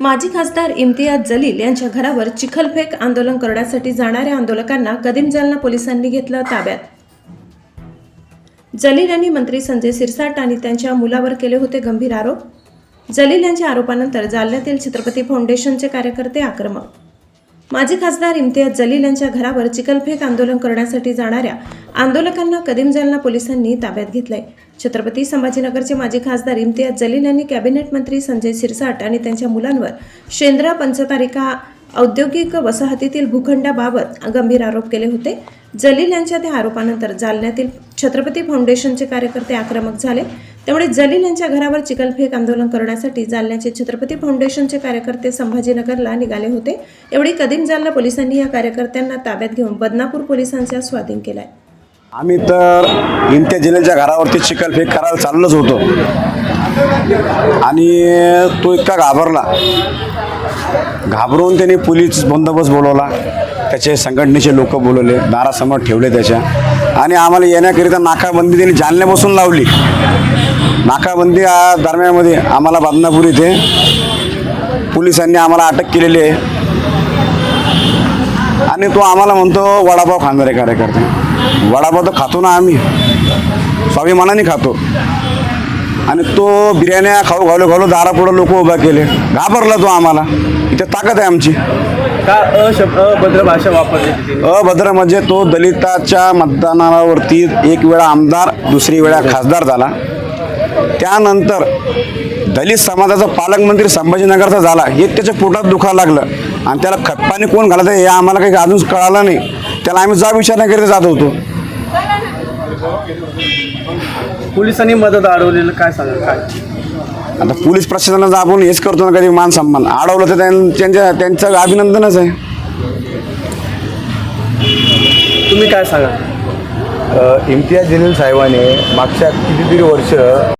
माजी खासदार इम्तियाज जलील यांच्या घरावर चिखलफेक आंदोलन करण्यासाठी जाणाऱ्या आंदोलकांना कदीम जालना पोलिसांनी घेतलं ताब्यात. जलील यांनी मंत्री संजय सिरसाट आणि त्यांच्या मुलावर केले होते गंभीर आरोप. जलील यांच्या आरोपानंतर जालन्यातील छत्रपती फाउंडेशनचे कार्यकर्ते आक्रमक माजी खासदार इम्तियाज जलील यांच्या घरावर चिकलफेक आंदोलन करण्यासाठी जाणाऱ्या आंदोलकांना कदीम जालना पोलिसांनी ताब्यात घेतलंय. छत्रपती संभाजीनगरचे माजी खासदार इम्तियाज जलील यांनी कॅबिनेट मंत्री संजय सिरसाट आणि त्यांच्या मुलांवर शेंद्रा पंचतारिका औद्योगिक वसाहतीतील भूखंडाबाबत गंभीर आरोप केले होते. जलील यांच्या त्या आरोपानंतर जालन्यातील छत्रपती फाउंडेशनचे कार्यकर्ते आक्रमक झाले. त्यामुळे जलील यांच्या घरावर चिखलफेक आंदोलन करण्यासाठी जालन्याचे छत्रपती फाउंडेशनचे कार्यकर्ते संभाजीनगरला निघाले होते. एवढी कदीम जालना पोलिसांनी या कार्यकर्त्यांना ताब्यात घेऊन बदनापूर पोलिसांचा स्वाधीन केलाय. आम्ही तर इम्तियाज जलीलच्या घरावरती चिखलफेक करायला चाललोच होतो. आणि तो इतका घाबरला. घाबरून त्याने पोलीस बंदोबस्त बोलवला. त्याचे संघटनेचे लोक बोलवले. दारासमोर ठेवले त्याच्या. आणि आम्हाला येण्याकरिता नाकाबंदी त्यांनी जालन्यापासून लावली. नाकाबंदी दरम्यानमध्ये आम्हाला बदनापूर इथे पोलिसांनी आम्हाला अटक केलेली आहे. आणि तो आम्हाला म्हणतो वडापाव खाणारे कार्यकर्ते. वडापाव तर खातो ना आम्ही. स्वाभिमानाने खातो. आणि तो बिर्याण्या खाऊ घालू घालू दारापुढं लोक उभा केले. घाबरला तो आम्हाला. इथे ताकद आहे आमची. का अशब्द अभद्र भाषा वापरली अभद्र म्हणजे तो दलिताच्या मतदानावरती एक वेळा आमदार दुसरी वेळा खासदार झाला. त्यानंतर दलित समाजाचा पालकमंत्री संभाजीनगरचा झाला. हे त्याच्या पोटात दुखायला लागलं. आणि त्याला खतपाणी कोण घालत हे आम्हाला काही अजून कळालं नाही. त्याला आम्ही जा विचारण्याकरिता जात होतो. पोलिसांनी मदत अडवलेलं काय सांगा काय? आता पोलीस प्रशासनाचा आपण हेच करतो ना कधी मान सन्मान. अडवलं तर त्यां- त्यांच्या त्यांचं अभिनंदनच आहे. तुम्ही काय सांगा इम्तियाज जलील साहेबाने मागच्या कितीतरी वर्ष